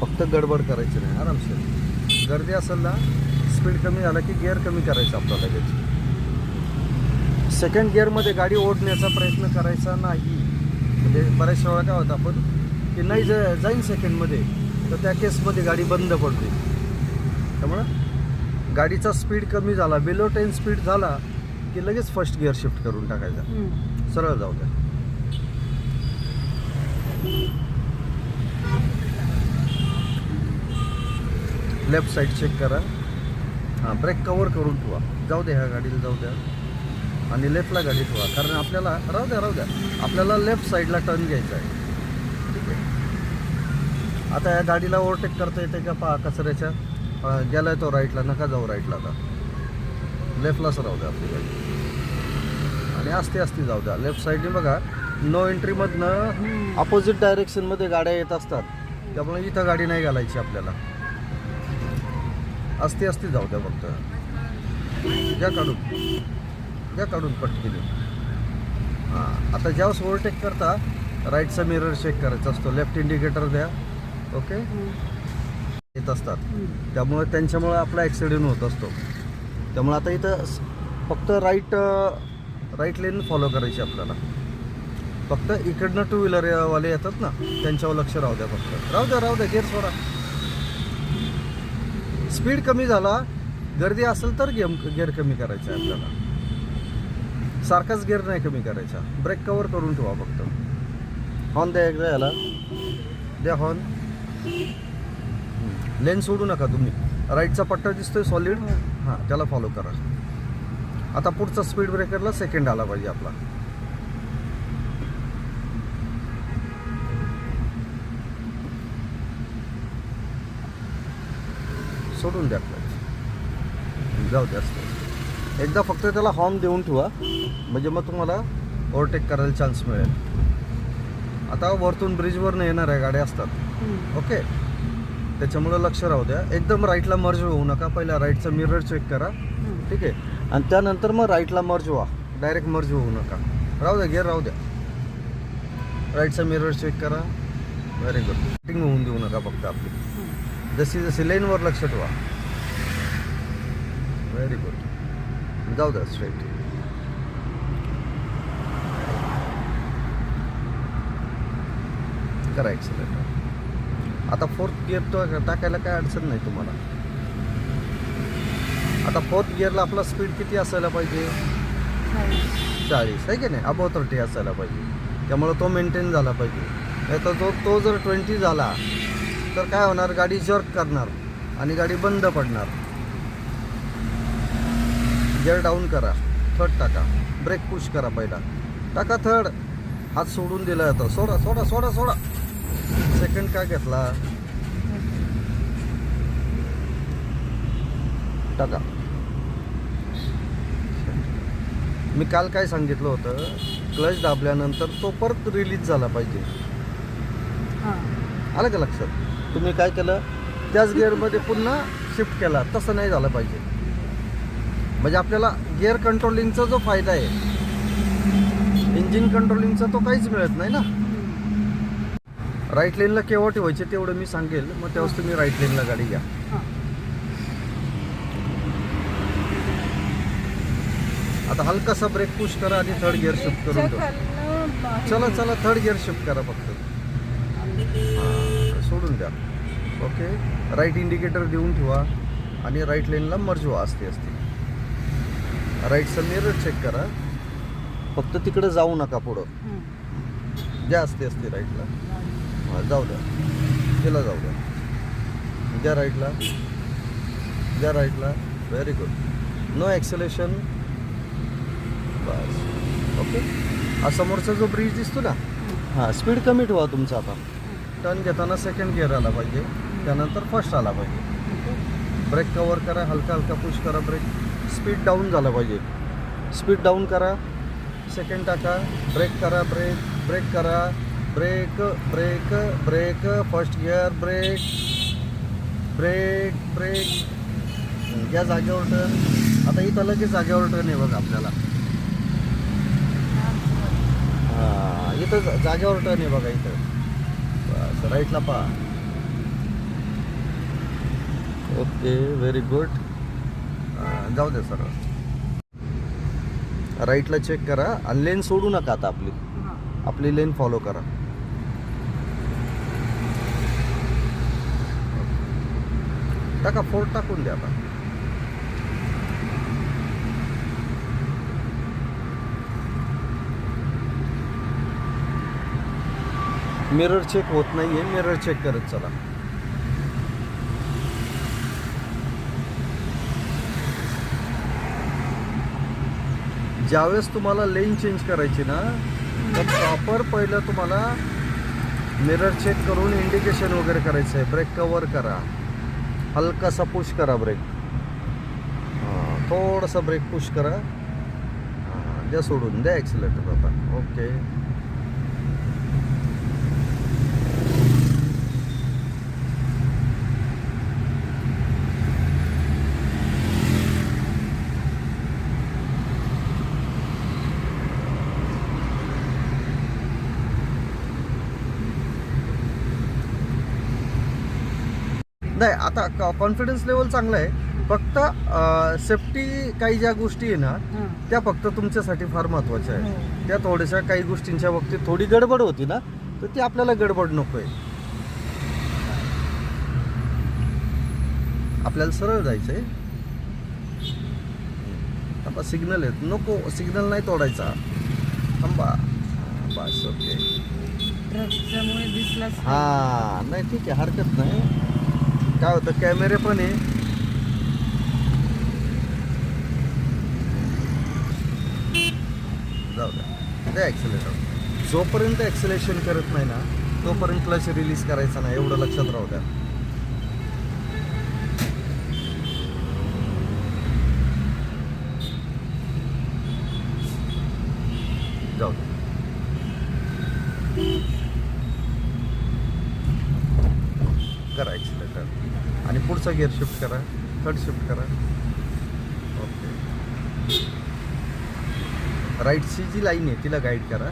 फक्त गडबड करायची नाही आरामशीर. गर्दी असेल ना स्पीड कमी झाला की गिअर कमी करायचं आपल्याला लगेच. सेकंड गिअरमध्ये गाडी ओढण्याचा प्रयत्न करायचा नाही. म्हणजे बऱ्याचशा वेळा काय होतं आपण की नाही ज जाईन सेकंडमध्ये तर त्या केसमध्ये गाडी बंद पडते. त्यामुळं गाडीचा स्पीड कमी झाला बिलो टेन स्पीड झाला की लगेच फर्स्ट गिअर शिफ्ट करून टाकायचा. सरळ जाऊ द्या. लेफ्ट साईड चेक करा. हां ब्रेक कवर करून ठेवा. जाऊ द्या ह्या गाडीला जाऊ द्या. आणि लेफ्टला गाडी ठेवा. कारण आपल्याला राहू द्या राहू द्या. आपल्याला लेफ्ट साईडला टर्न घ्यायचा आहे. ठीक आहे? आता या गाडीला ओव्हरटेक करता येते का? पहा कचऱ्याच्या. अं, गेलाय तो राईटला नका जाऊ राईटला आता. लेफ्टलाच राहू द्या आपली गाडी. आणि आस्ते आस्ते जाऊ द्या. लेफ्ट साईडने बघा नो एंट्रीमधनं. अपोजिट डायरेक्शनमध्ये गाड्या येत असतात. त्यामुळे इथं गाडी नाही घालायची आपल्याला. असते असते जाऊ द्या फक्त. द्या काढून. द्या काढून पटकीने हां आता ज्यावेळेस ओव्हरटेक करता राईटचा मिरर चेक करायचा असतो. लेफ्ट इंडिकेटर द्या. ओके येत असतात. त्यामुळे त्यांच्यामुळे आपला ॲक्सिडेंट होत असतो. त्यामुळे आता इथं फक्त राईट राईट लेन फॉलो करायची आपल्याला. फक्त इकडनं टू व्हीलरवाले येतात ना त्यांच्यावर लक्ष राहू द्या फक्त. राहू द्या राहू द्या गेअर सोडा स्पीड कमी झाला गर्दी असेल तर गेम गेअर कमी करायचा आहे आपल्याला. सारखाच गेअर नाही कमी करायचा. ब्रेक कवर करून ठेवा फक्त. हॉर्न द्या एकदा याला. द्या हॉर्न लेन सोडू नका तुम्ही. राईटचा पट्टा दिसतोय सॉलिड हां. त्याला फॉलो करा. आता पुढचा स्पीड ब्रेकरला सेकंड आला पाहिजे आपला. सोडून द्या. जाऊ द्या. एकदा फक्त त्याला हॉर्न देऊन ठेवा. म्हणजे मग तुम्हाला ओव्हरटेक करायला चान्स मिळेल. आता वरतून ब्रिजवरनं येणाऱ्या गाड्या असतात. ओके त्याच्यामुळं लक्ष राहू द्या. एकदम राईटला मर्ज होऊ नका. पहिला राईटचा मिरर चेक करा. ठीक आहे? आणि त्यानंतर मग राईटला मर्ज व्हा. डायरेक्ट मर्ज होऊ नका. राहू द्या गिअर राहू द्या. राईटचा मिरर चेक करा. व्हेरी गुड होऊन देऊ नका फक्त आपली. जशी जशी लेनवर लक्ष ठेवा. व्हेरी गुड जाऊ द्या स्ट्रेट करा एक्सिलेटर आता फोर्थ गिअर तो टाकायला काय अडचण नाही तुम्हाला. आता फोर्थ गिअरला आपला स्पीड किती असायला पाहिजे? चाळीस. आहे की नाही? अबो थर्टी असायला पाहिजे. त्यामुळे तो मेंटेन झाला पाहिजे. नाही तर तो तो जर ट्वेंटी झाला तर काय होणार गाडी जर्क करणार आणि गाडी बंद पडणार. गिअर डाऊन करा थर्ड टाका ब्रेक पुश करा पहिला. टाका थर्ड हात सोडून दिला जातो. सोडा सोडा सोडा सोडा. सेकंड का घेतला? टाका. मी काल काय सांगितलं होतं? क्लच दाबल्यानंतर तो परत रिलीज झाला पाहिजे. हां. आलं का लक्षात? तुम्ही काय केलं? त्याच गिअरमध्ये पुन्हा शिफ्ट केला. तसं नाही झालं पाहिजे. म्हणजे आपल्याला गिअर कंट्रोलिंगचा जो फायदा आहे इंजिन कंट्रोलिंगचा तो काहीच मिळत नाही ना. राईट लेनला केव्हा ठेवायचे तेवढं मी सांगेल. मग तेव्हाच तुम्ही राईट लेनला गाडी घ्या. आता हलकासा ब्रेक पुश करा आणि थर्ड गिअर शिफ्ट करून चला चला थर्ड गिअर शिफ्ट करा फक्त. सोडून द्या. ओके? राईट इंडिकेटर देऊन ठेवा आणि राईट लेनला मर्ज व्हा असते असते. राईटचं मिरर चेक करा. फक्त तिकडे जाऊ नका पुढं. द्या असते असते राईटला जाऊ द्या. तिला जाऊ द्या. द्या राईटला द्या राईटला व्हेरी गुड नो ॲक्सेलेशन बस. ओके? हा समोरचा जो ब्रिज दिसतो ना? हां स्पीड कमी ठेवा तुमचा आता. टर्न घेताना सेकंड गिअर आला पाहिजे. त्यानंतर फर्स्ट आला पाहिजे. ब्रेक कवर करा हलका हलका पुश करा ब्रेक स्पीड डाऊन झाला पाहिजे. स्पीड डाऊन करा सेकंड टाका. ब्रेक करा ब्रेक ब्रेक करा. Brake brake brake first gear brake brake brake या जागेवर टर्न आता इथं लगेच जागेवर टर्न आहे बघा आपल्याला. हां इथं जागेवर टर्न आहे बघा इथं. बस राईटला पहा ओके व्हेरी गुड जाऊ दे सर राईटला चेक करा. आणि लेन सोडू नका आता आपली. आपली लेन फॉलो करा. टाका फोर टाकून द्या आता. मिरर चेक होत नाही आहे मिरर चेक करत चला. ज्यावेळेस तुम्हाला लेन चेंज करायची ना तर प्रॉपर पहिलं तुम्हाला मिरर चेक करून इंडिकेशन वगैरे करायचं आहे. ब्रेक कवर करा. हलकासा पुश करा ब्रेक. हां थोडासा ब्रेक पुश करा. हां द्या सोडून द्या ॲक्सिलेटर आता. ओके. नाही आता कॉन्फिडन्स लेवल चांगला आहे. फक्त सेफ्टी काही ज्या गोष्टी आहे ना त्या फक्त तुमच्यासाठी फार महत्त्वाच्या आहे हो. त्या थोड्याशा काही गोष्टींच्या बाबतीत थोडी गडबड होती ना तर ती आपल्याला गडबड नको आहे आपल्याला सरळ जायचं आहे थांबा सिग्नल आहे नको सिग्नल नाही तोडायचा. थांबा. बस ओके ट्रकच्यामुळे दिसलाच नाही. हा नाही ठीक आहे हरकत नाही. काय होतं कॅमेरे पण आहे. जाऊ द्या. द्या ॲक्सिलेटर जोपर्यंत ॲक्सिलेशन करत नाही ना तोपर्यंत क्लच रिलीज करायचा नाही एवढं लक्षात राहू द्या जाऊ द्या करा ॲक्सिलेटर आणि पुढचा गिअर शिफ्ट करा. थर्ड शिफ्ट करा. ओके राईटची जी लाईन आहे तिला गाईड करा.